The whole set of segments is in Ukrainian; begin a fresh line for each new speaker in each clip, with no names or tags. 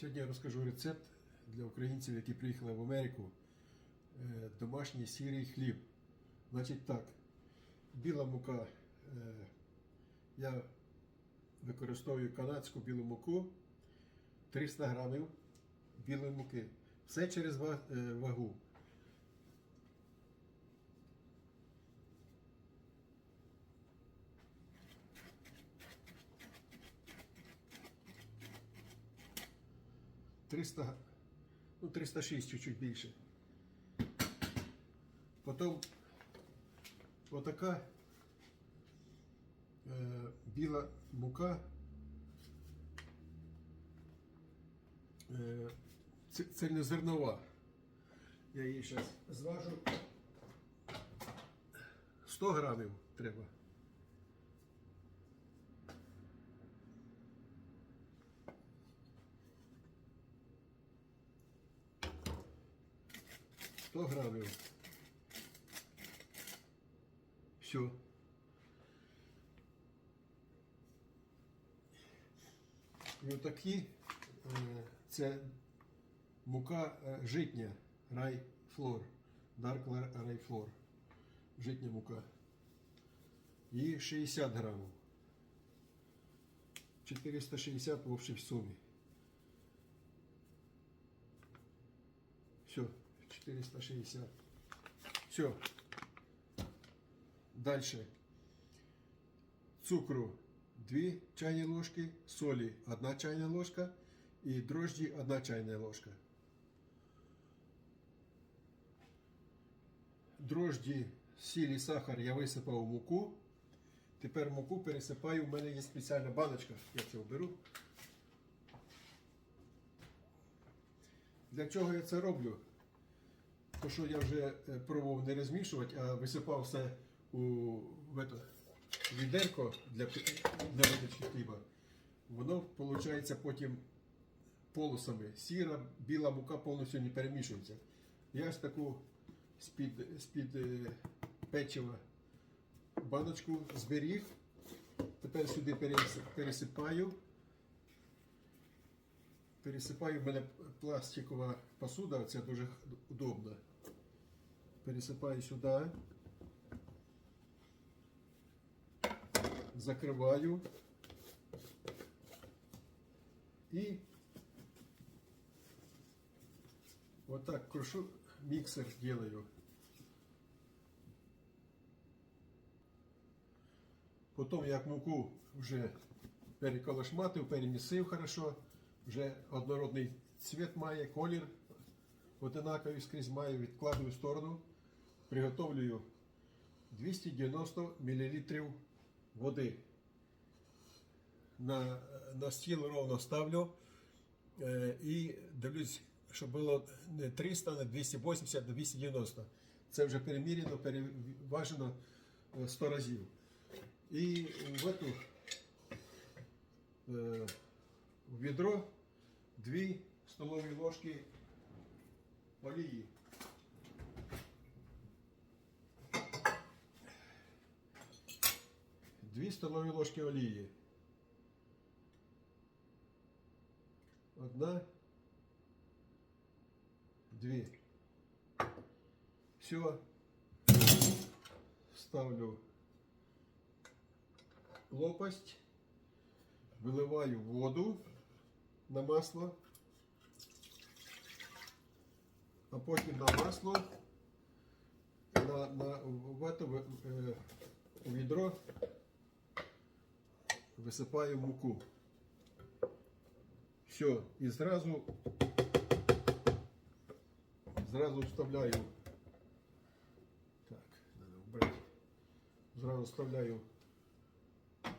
Сьогодні я розкажу рецепт для українців, які приїхали в Америку. Е, Домашній сірий хліб. Значить так, біла мука. е, Я використовую канадську білу муку 300 грамів білої муки. Все через е, вагу. Триста, ну 306 чуть-чуть більше. Потім отака е, біла мука. Е, це, це зернова. Я її зараз зважу. 100 грамів треба. Сто грамів. Все. І отакі е, це мука е, житня райфлор. Dark райфлор. Житня мука. І 60 грамів. 460 в общій сумі. Все, 460. Все. Дальше. Цукру 2 чайні ложки, солі 1 чайна ложка і дрожджі 1 чайна ложка. Дрожджі, сіль і сахар я висипав у муку. Тепер муку пересипаю. У мене є спеціальна баночка. Я це оберу. Для чого я це роблю? То, що я вже е, пробував не розмішувати, а висипав все у в ето, відерко для, для випічки хліба. Воно виходить потім полосами. Сіра, біла мука повністю не перемішується. Я ж таку з-під, з-під е, печива баночку зберіг. Тепер сюди пересипаю. Пересипаю в мене пластикова посуда, це дуже удобно. Пересипаю сюди. Закриваю. І вот так крушу, миксер делаю. Потім як муку вже переколошматив, перемісив хорошо, вже однородний цвіт має, колір одинаковий скрізь має, відкладую в сторону, приготовлюю 290 мл води. На, на стіл ровно ставлю е, і дивлюсь, щоб було не 300, не 280, а 290. Це вже перемірено, переважено е, 100 разів. І в эту е, в відро 2 столові ложки олії. Дві столові ложки олії. Одна, дві. Все. Ставлю лопасть, виливаю воду На масло, а потім на масло на, на, в это, в, е, у відро висипаю муку. Все, і зразу зразу вставляю. Так, надо убрать. Зразу вставляю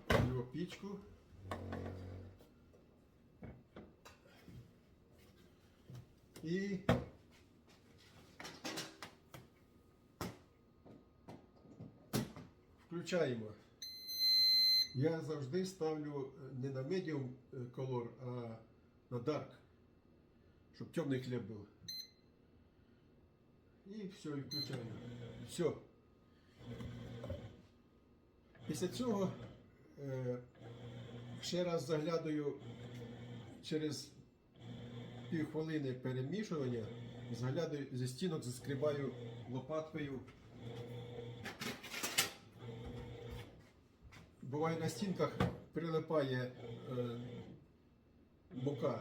в пічку. І включаємо. Я завжди ставлю е, не на medium е, color, а на dark, щоб темний хліб був. І все, і включаємо. Все. Після цього е, ще раз заглядаю через півхвилини перемішування заглядаю зі стінок, заскрібаю лопаткою. Буває на стінках прилипає е, мука.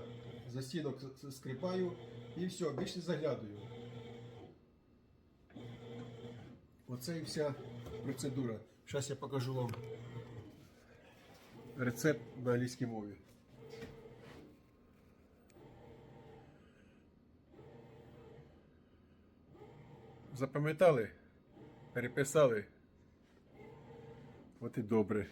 За стінок скрипаю і все, більше не заглядаю. Оце і вся процедура. Зараз я покажу вам рецепт на англійській мові. Запам'ятали? Переписали? От і добре.